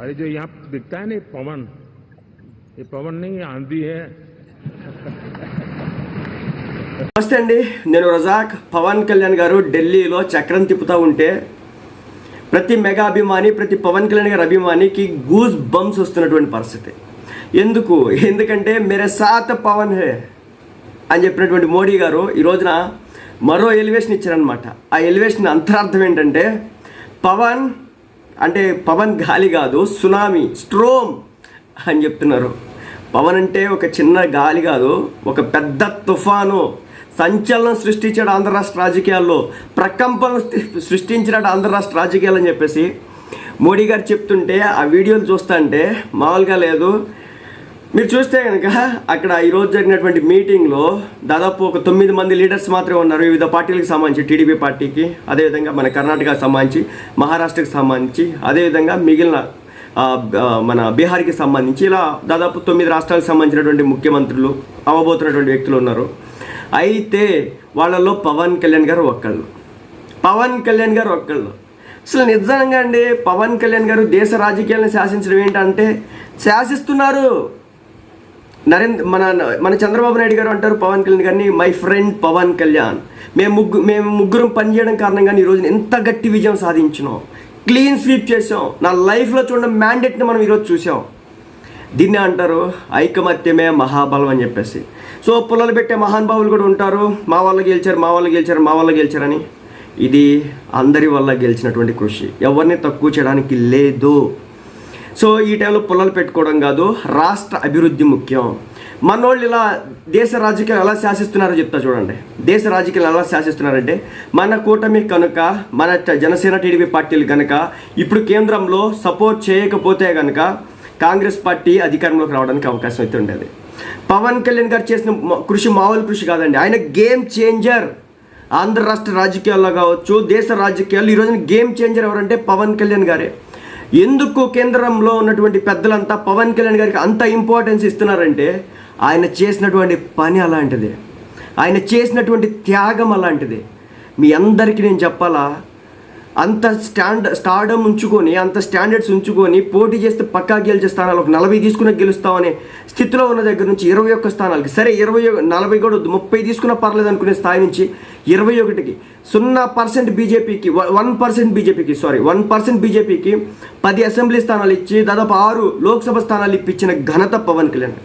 और ये जो यहाँ दिखता है ना ये पवन ये पवन नहीं ये आंधी है నమస్తే అండి నేను రజాక్ పవన్ కళ్యాణ్ గారు ఢిల్లీలో చక్రం తిప్పుతూ ఉంటే ప్రతి మెగా అభిమాని ప్రతి పవన్ కళ్యాణ్ గారి అభిమానికి గూస్ బంప్స్ వస్తున్నటువంటి పరిస్థితి ఎందుకు ఎందుకంటే మేరే సాత్ పవన్ హే అని చెప్పినటువంటి మోడీ గారు ఈ రోజున మరో ఎలివేషన్ ఇచ్చారనమాట ఆ ఎలివేషన్ అంతరార్థం ఏంటంటే పవన్ అంటే పవన్ గాలి కాదు సునామీ స్ట్రోమ్ అని చెప్తున్నారు. పవన్ అంటే ఒక చిన్న గాలి కాదు ఒక పెద్ద తుఫాను. సంచలనం సృష్టించాడు ఆంధ్ర రాష్ట్ర రాజకీయాల్లో. ప్రకంపన సృష్టించినాడు ఆంధ్ర రాష్ట్ర రాజకీయాలు అని చెప్పేసి మోడీ గారు చెప్తుంటే ఆ వీడియోలు చూస్తుంటే మామూలుగా లేదు. మీరు చూస్తే కనుక అక్కడ ఈరోజు జరిగినటువంటి మీటింగ్లో దాదాపు ఒక తొమ్మిది మంది లీడర్స్ మాత్రమే ఉన్నారు. వివిధ పార్టీలకు సంబంధించి టీడీపీ పార్టీకి అదేవిధంగా మన కర్ణాటకకు సంబంధించి మహారాష్ట్రకి సంబంధించి అదేవిధంగా మిగిలిన మన బీహార్కి సంబంధించి ఇలా దాదాపు తొమ్మిది రాష్ట్రాలకు సంబంధించినటువంటి ముఖ్యమంత్రులు అవ్వబోతున్నటువంటి వ్యక్తులు ఉన్నారు. అయితే వాళ్ళలో పవన్ కళ్యాణ్ గారు ఒక్కళ్ళు. పవన్ కళ్యాణ్ గారు ఒక్కళ్ళు. అసలు నిజంగా అండి పవన్ కళ్యాణ్ గారు దేశ రాజకీయాలను శాసించడం ఏంటంటే శాసిస్తున్నారు. నరేంద్ర మన మన చంద్రబాబు నాయుడు గారు అంటారు పవన్ కళ్యాణ్ గారిని మై ఫ్రెండ్ పవన్ కళ్యాణ్. మేము ముగ్గు మేము ముగ్గురం పనిచేయడం కారణంగా ఈ రోజున ఎంత గట్టి విజయం సాధించినాం. క్లీన్ స్వీప్ చేసాం నా లైఫ్లో చూడడం మ్యాండేట్ని మనం ఈరోజు చూసాం దీన్ని అంటారు ఐకమత్యమే మహాబలం అని చెప్పేసి. సో పుల్లలు పెట్టే మహానుభావులు కూడా ఉంటారు. మా వాళ్ళు గెలిచారు మా వాళ్ళు గెలిచారు మా వాళ్ళు గెలిచారని. ఇది అందరి వల్ల గెలిచినటువంటి కృషి. ఎవరిని తక్కువ చేయడానికి లేదు. సో ఈ టైంలో పుల్లలు పెట్టుకోవడం కాదు రాష్ట్ర అభివృద్ధి ముఖ్యం. మనోళ్ళు ఇలా దేశ రాజకీయాలు ఎలా శాసిస్తున్నారో చెప్తా చూడండి. దేశ రాజకీయాలు ఎలా శాసిస్తున్నారంటే మన కూటమి కనుక మన జనసేన టీడీపీ పార్టీలు కనుక ఇప్పుడు కేంద్రంలో సపోర్ట్ చేయకపోతే కనుక కాంగ్రెస్ పార్టీ అధికారంలోకి రావడానికి అవకాశం అయితే ఉండేది. పవన్ కళ్యాణ్ గారు చేసిన కృషి మామూలు కృషి కాదండి. ఆయన గేమ్ చేంజర్. ఆంధ్ర రాష్ట్ర రాజకీయాల్లో కావచ్చు దేశ రాజకీయాల్లో ఈ రోజున గేమ్ చేంజర్ ఎవరంటే పవన్ కళ్యాణ్ గారే. ఎందుకు కేంద్రంలో ఉన్నటువంటి పెద్దలంతా పవన్ కళ్యాణ్ గారికి అంత ఇంపార్టెన్స్ ఇస్తున్నారంటే ఆయన చేసినటువంటి పని అలాంటిది. ఆయన చేసినటువంటి త్యాగం అలాంటిది. మీ అందరికీ నేను చెప్పాలా? అంత స్టాండ్ స్టార్డమ్ ఉంచుకొని అంత స్టాండర్డ్స్ ఉంచుకొని పోటీ చేస్తే పక్కా గెలిచే స్థానాలు ఒక నలభై తీసుకున్న గెలుస్తామనే స్థితిలో ఉన్న దగ్గర నుంచి ఇరవై ఒక్క స్థానాలకి. సరే ఇరవై నలభై కూడా ముప్పై తీసుకున్న పర్లేదు అనుకునే స్థాయి నుంచి ఇరవై ఒకటికి. సున్నా పర్సెంట్ బీజేపీకి వన్ పర్సెంట్ బీజేపీకి సారీ వన్ పర్సెంట్ బీజేపీకి పది అసెంబ్లీ స్థానాలు ఇచ్చి దాదాపు ఆరు లోక్సభ స్థానాలు ఇప్పించిన ఘనత పవన్ కళ్యాణ్.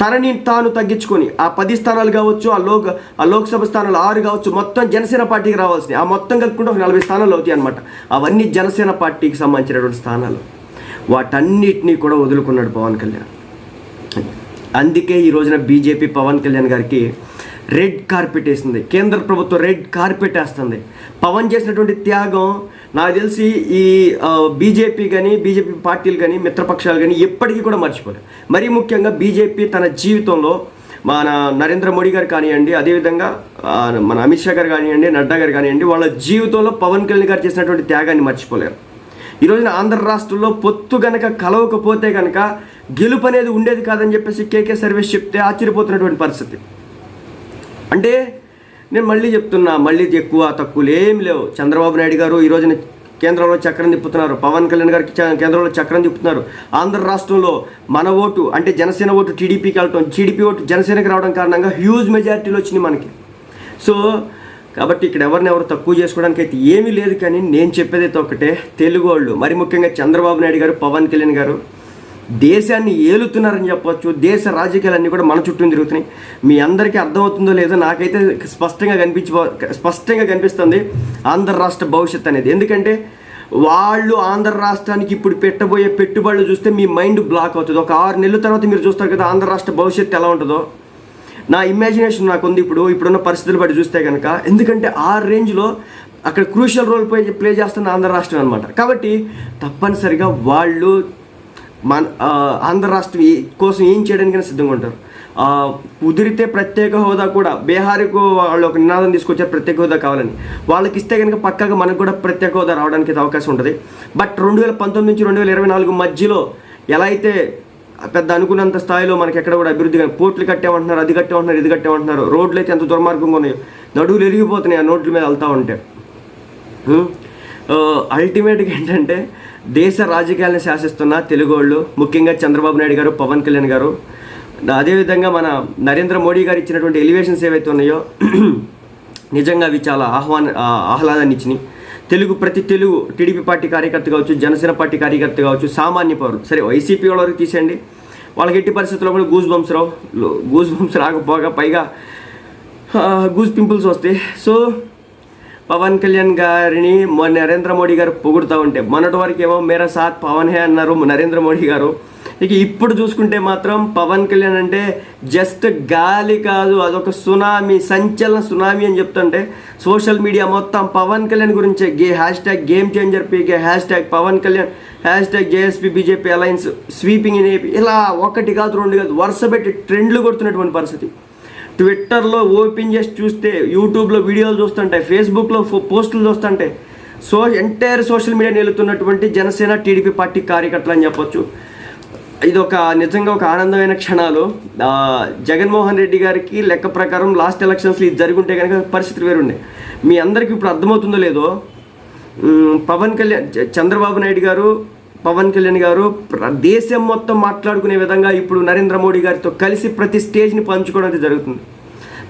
తనని తాను తగ్గించుకొని ఆ పది స్థానాలు కావచ్చు ఆ లోక్ ఆ లోక్సభ స్థానాలు ఆరు కావచ్చు మొత్తం జనసేన పార్టీకి రావాల్సింది ఆ మొత్తం కలుపుకుంటే ఒక నలభై స్థానాలు అవుతాయి అనమాట అవన్నీ జనసేన పార్టీకి సంబంధించినటువంటి స్థానాలు. వాటన్నిటినీ కూడా వదులుకున్నాడు పవన్ కళ్యాణ్. అందుకే ఈ రోజున బీజేపీ పవన్ కళ్యాణ్ గారికి రెడ్ కార్పెట్ వేసింది. కేంద్ర ప్రభుత్వం రెడ్ కార్పెట్ వేస్తుంది. పవన్ చేసినటువంటి త్యాగం నాకు తెలిసి ఈ బీజేపీ కానీ బీజేపీ పార్టీలు కానీ మిత్రపక్షాలు కానీ ఎప్పటికీ కూడా మర్చిపోలేదు మరీ ముఖ్యంగా బీజేపీ తన జీవితంలో మన నరేంద్ర మోడీ గారు కానివ్వండి అదేవిధంగా మన అమిత్ షా గారు కానివ్వండి నడ్డా గారు కానివ్వండి వాళ్ళ జీవితంలో పవన్ కళ్యాణ్ గారు చేసినటువంటి త్యాగాన్ని మర్చిపోలేరు. ఈ రోజున ఆంధ్ర రాష్ట్రంలో పొత్తు గనక కలవకపోతే కనుక గెలుపు అనేది ఉండేది కాదని చెప్పేసి కేకే సర్వీస్ చెప్తే ఆశ్చర్యపోతున్నటువంటి పరిస్థితి. అంటే నేను మళ్ళీ చెప్తున్నా మళ్ళీ ఎక్కువ తక్కువలు ఏం లేవు. చంద్రబాబు నాయుడు గారు ఈరోజున కేంద్రంలో చక్రం తిప్పుతున్నారు. పవన్ కళ్యాణ్ గారికి కేంద్రంలో చక్రం తిప్పుతున్నారు. ఆంధ్ర రాష్ట్రంలో మన ఓటు అంటే జనసేన ఓటు టీడీపీకి వెళ్ళటం టీడీపీ ఓటు జనసేనకి రావడం కారణంగా హ్యూజ్ మెజారిటీలు వచ్చినాయి మనకి. సో కాబట్టి ఇక్కడ ఎవరిని ఎవరు తక్కువ చేసుకోవడానికి అయితే ఏమీ లేదు కానీ నేను చెప్పేదైతే ఒకటే తెలుగు వాళ్ళు. మరి ముఖ్యంగా చంద్రబాబు నాయుడు గారు పవన్ కళ్యాణ్ గారు దేశాన్ని ఏలుతున్నారని చెప్పొచ్చు దేశ రాజకీయాలన్నీ కూడా మన చుట్టూ తిరుగుతున్నాయి. మీ అందరికీ అర్థమవుతుందో లేదో నాకైతే స్పష్టంగా కనిపించి స్పష్టంగా కనిపిస్తుంది ఆంధ్ర రాష్ట్ర భవిష్యత్ అనేది. ఎందుకంటే వాళ్ళు ఆంధ్ర రాష్ట్రానికి ఇప్పుడు పెట్టబోయే పెట్టుబడులు చూస్తే మీ మైండ్ బ్లాక్ అవుతుంది. ఒక ఆరు నెలల తర్వాత మీరు చూస్తారు కదా ఆంధ్ర రాష్ట్ర భవిష్యత్తు ఎలా ఉంటుందో. నా ఇమాజినేషన్ నాకు ఉంది ఇప్పుడు ఇప్పుడున్న పరిస్థితులు బట్టి చూస్తే కనుక ఎందుకంటే ఆ రేంజ్లో అక్కడ క్రూషియల్ రోల్ ప్లే ప్లే చేస్తున్న ఆంధ్ర రాష్ట్రం అనమాట కాబట్టి తప్పనిసరిగా వాళ్ళు మన ఆంధ్ర రాష్ట్రం కోసం ఏం చేయడానికైనా సిద్ధంగా ఉంటారు. కుదిరితే ప్రత్యేక హోదా కూడా బీహార్కు వాళ్ళు ఒక నినాదం తీసుకొచ్చారు ప్రత్యేక హోదా కావాలని. వాళ్ళకి ఇస్తే కనుక పక్కగా మనకు కూడా ప్రత్యేక హోదా రావడానికి అవకాశం ఉంటుంది. బట్ రెండు వేల పంతొమ్మిది నుంచి రెండు వేల ఇరవై నాలుగు మధ్యలో ఎలా అయితే పెద్ద అనుకున్నంత స్థాయిలో మనకి ఎక్కడ కూడా అభివృద్ధి కానీ పోర్ట్లు కట్టేమంటున్నారు అది కట్టేమంటున్నారు ఇది కట్టేమంటున్నారు రోడ్లు అయితే ఎంత దుర్మార్గంగా ఉన్నాయో నడువులు ఎరిగిపోతున్నాయి ఆ నోట్ల మీద వెళ్తూ ఉంటే. అల్టిమేట్గా ఏంటంటే దేశ రాజకీయాలను శాసిస్తున్న తెలుగు వాళ్ళు ముఖ్యంగా చంద్రబాబు నాయుడు గారు పవన్ కళ్యాణ్ గారు. అదేవిధంగా మన నరేంద్ర మోడీ గారు ఇచ్చినటువంటి ఎలివేషన్స్ ఏవైతే ఉన్నాయో నిజంగా అవి చాలా ఆహ్వాన ఆహ్లాదాన్ని ఇచ్చినాయి. తెలుగు ప్రతి తెలుగు టీడీపీ పార్టీ కార్యకర్త కావచ్చు జనసేన పార్టీ కార్యకర్త కావచ్చు సామాన్య పౌరులు సరే వైసీపీ వాళ్ళ వరకు తీసేయండి. వాళ్ళకి ఎట్టి పరిస్థితుల్లో కూడా గూజ్ బంప్స్ రావు. గూజ్ బంప్స్ రాకపోగా పైగా గూజ్ పింపుల్స్ వస్తాయి సో పవన్ కళ్యాణ్ గారిని నరేంద్ర మోడీ గారు పొగుడుతూ ఉంటే మొన్నటి వరకు ఏమో మేరా సాత్ పవన్ హే అన్నారు నరేంద్ర మోడీ గారు. ఇక ఇప్పుడు చూసుకుంటే మాత్రం పవన్ కళ్యాణ్ అంటే జస్ట్ గాలి కాదు అదొక సునామీ సంచలన సునామీ అని చెప్తుంటే సోషల్ మీడియా మొత్తం పవన్ కళ్యాణ్ గురించే గే hashtag game changer PK hashtag Pawan Kalyan hashtag JSP BJP alliance sweeping in AP ఇలా ఒకటి కాదు రెండు కాదు వరుస పెట్టి ట్రెండ్లు కొడుతున్నటువంటి పరిస్థితి. ట్విట్టర్లో ఓపెన్ చేసి చూస్తే యూట్యూబ్లో వీడియోలు చూస్తుంటాయి ఫేస్బుక్లో ఫో- పోస్టులు చూస్తుంటాయి. సో ఎంటైర్ సోషల్ మీడియా నిలుతున్నటువంటి జనసేన టీడీపీ పార్టీ కార్యకర్తలు అని చెప్పొచ్చు. ఇది ఒక నిజంగా ఒక ఆనందమైన క్షణాలు. జగన్మోహన్ రెడ్డి గారికి లెక్క ప్రకారం లాస్ట్ ఎలక్షన్స్లో ఇది జరుగుంటే కనుక పరిస్థితులు వేరుండే మీ అందరికీ ఇప్పుడు అర్థమవుతుందో లేదో పవన్ కళ్యాణ్ చంద్రబాబు నాయుడు గారు పవన్ కళ్యాణ్ గారు ప్ర- దేశం మొత్తం మాట్లాడుకునే విధంగా ఇప్పుడు నరేంద్ర మోడీ గారితో కలిసి ప్రతి స్టేజ్ని పంచుకోవడం అయితే జరుగుతుంది.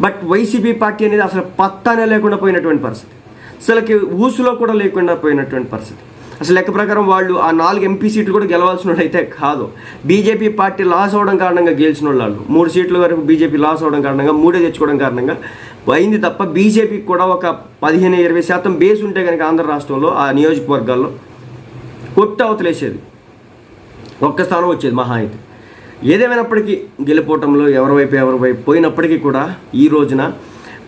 బట్ వైసీపీ పార్టీ అనేది అసలు పత్తానే లేకుండా పోయినటువంటి పరిస్థితి. అసలుకి ఊసులో కూడా లేకుండా పోయినటువంటి పరిస్థితి. అసలు లెక్క ప్రకారం వాళ్ళు ఆ నాలుగు ఎంపీ సీట్లు కూడా గెలవాల్సిన అయితే కాదు. బీజేపీ పార్టీ లాస్ అవడం కారణంగా గెలిచిన వాళ్ళు మూడు సీట్ల వరకు బీజేపీ లాస్ అవడం కారణంగా మూడే తెచ్చుకోవడం కారణంగా అయింది తప్ప బీజేపీకి కూడా ఒక పదిహేను ఇరవై శాతం బేస్ ఉంటే కనుక ఆంధ్ర రాష్ట్రంలో ఆ నియోజకవర్గాల్లో కొట్టు అవతలేసేది ఒక్క స్థానం వచ్చేది మహా అయితే. ఏదేమైనప్పటికీ గెలిపోవటంలో ఎవరి వైపు ఎవరి వైపు పోయినప్పటికీ కూడా ఈ రోజున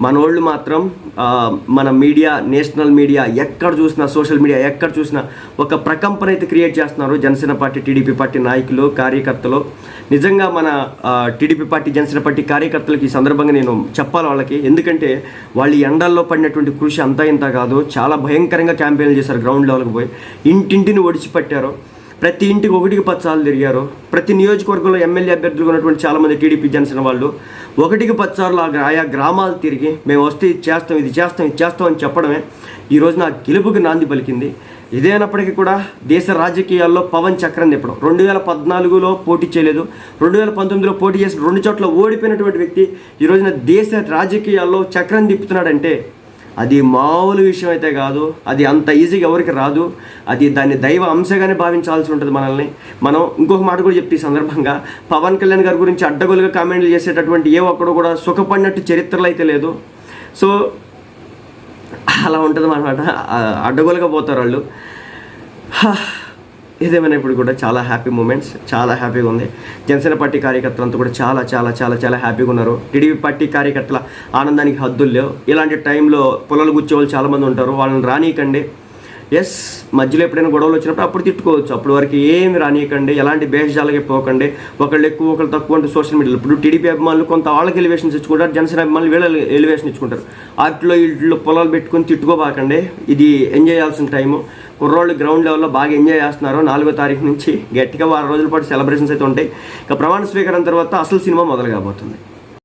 మనోళ్ళు మాత్రం మన మీడియా నేషనల్ మీడియా ఎక్కడ చూసినా సోషల్ మీడియా ఎక్కడ చూసినా ఒక ప్రకంపన అయితే క్రియేట్ చేస్తున్నారు జనసేన పార్టీ టీడీపీ పార్టీ నాయకులు కార్యకర్తలు. నిజంగా మన టీడీపీ పార్టీ జనసేన పార్టీ కార్యకర్తలకి ఈ సందర్భంగా నేను చెప్పాలి వాళ్ళకి. ఎందుకంటే వాళ్ళు ఎండల్లో పడినటువంటి కృషి అంతా ఇంత కాదు. చాలా భయంకరంగా క్యాంపెయిన్లు చేశారు గ్రౌండ్ లెవెల్కి పోయి. ఇంటింటిని ఒడిచిపెట్టారు. ప్రతి ఇంటికి ఒకటికి పది సార్లు తిరిగారు. ప్రతి నియోజకవర్గంలో ఎమ్మెల్యే అభ్యర్థులుగా ఉన్నటువంటి చాలామంది టీడీపీ జనసేన వాళ్ళు. ఒకటికి పది ఆయా గ్రామాలు తిరిగి మేము వస్తే ఇది చేస్తాం ఇది చేస్తాం ఇది చేస్తాం అని చెప్పడమే ఈ నా గెలుపుకి నాంది పలికింది. ఇదేనప్పటికీ కూడా దేశ రాజకీయాల్లో పవన్ చక్రం తిప్పడం రెండు వేల పద్నాలుగులో పోటీ చేయలేదు. రెండు వేల పంతొమ్మిదిలో పోటీ చేసిన రెండు చోట్ల ఓడిపోయినటువంటి వ్యక్తి ఈ రోజున దేశ రాజకీయాల్లో చక్రం తిప్పుతున్నాడంటే అది మామూలు విషయం అయితే కాదు అది అంత ఈజీగా ఎవరికి రాదు అది దాన్ని దైవ అంశగానే భావించాల్సి ఉంటుంది మనల్ని. మనం ఇంకొక మాట కూడా చెప్తే ఈ సందర్భంగా పవన్ కళ్యాణ్ గారి గురించి అడ్డగోలుగా కామెంట్లు చేసేటటువంటి ఏ ఒక్కడు కూడా సుఖపడినట్టు చరిత్రలో అయితే లేదు. సో అలా ఉంటుంది అనమాట అడ్డగోలుగా పోతారు వాళ్ళు. ఏదేమైనా ఇప్పుడు కూడా చాలా హ్యాపీ మూమెంట్స్ చాలా హ్యాపీగా ఉంది. జనసేన పార్టీ కార్యకర్తలంతా కూడా చాలా చాలా చాలా చాలా హ్యాపీగా ఉన్నారు. టీడీపీ పార్టీ కార్యకర్తల ఆనందానికి హద్దులు లేవు. ఇలాంటి టైంలో పొలాలు గుచ్చే వాళ్ళు చాలామంది ఉంటారు. వాళ్ళని రానీయకండి. ఎస్ మధ్యలో ఎప్పుడైనా గొడవలు వచ్చినప్పుడు అప్పుడు తిట్టుకోవచ్చు. అప్పుడు వరకు ఏమి రానియకండి. ఎలాంటి భేషజాలకి పోకండి. ఒకళ్ళు ఎక్కువ ఒకళ్ళు తక్కువ అంటే సోషల్ మీడియాలో ఇప్పుడు టీడీపీ అభిమానులు కొంత వాళ్ళకి ఎలివేషన్స్ ఇచ్చుకుంటారు. జనసేన అభిమానులు వీళ్ళ ఎలివేషన్ ఇచ్చుకుంటారు. అట్లో ఇట్లో పొలాలు పెట్టుకొని తిట్టుకోబాకండి. ఇది ఎంజాయ్ చేయాల్సిన టైము కుర్రోళ్ళు గ్రౌండ్ లెవెల్లో బాగా ఎంజాయ్ చేస్తున్నారు నాలుగో తారీఖు నుంచి గట్టిగా వారం రోజుల పాటు సెలబ్రేషన్స్ అయితే ఉంటాయి. ఇక ప్రమాణ స్వీకారం తర్వాత అసలు సినిమా మొదలు కాబోతుంది.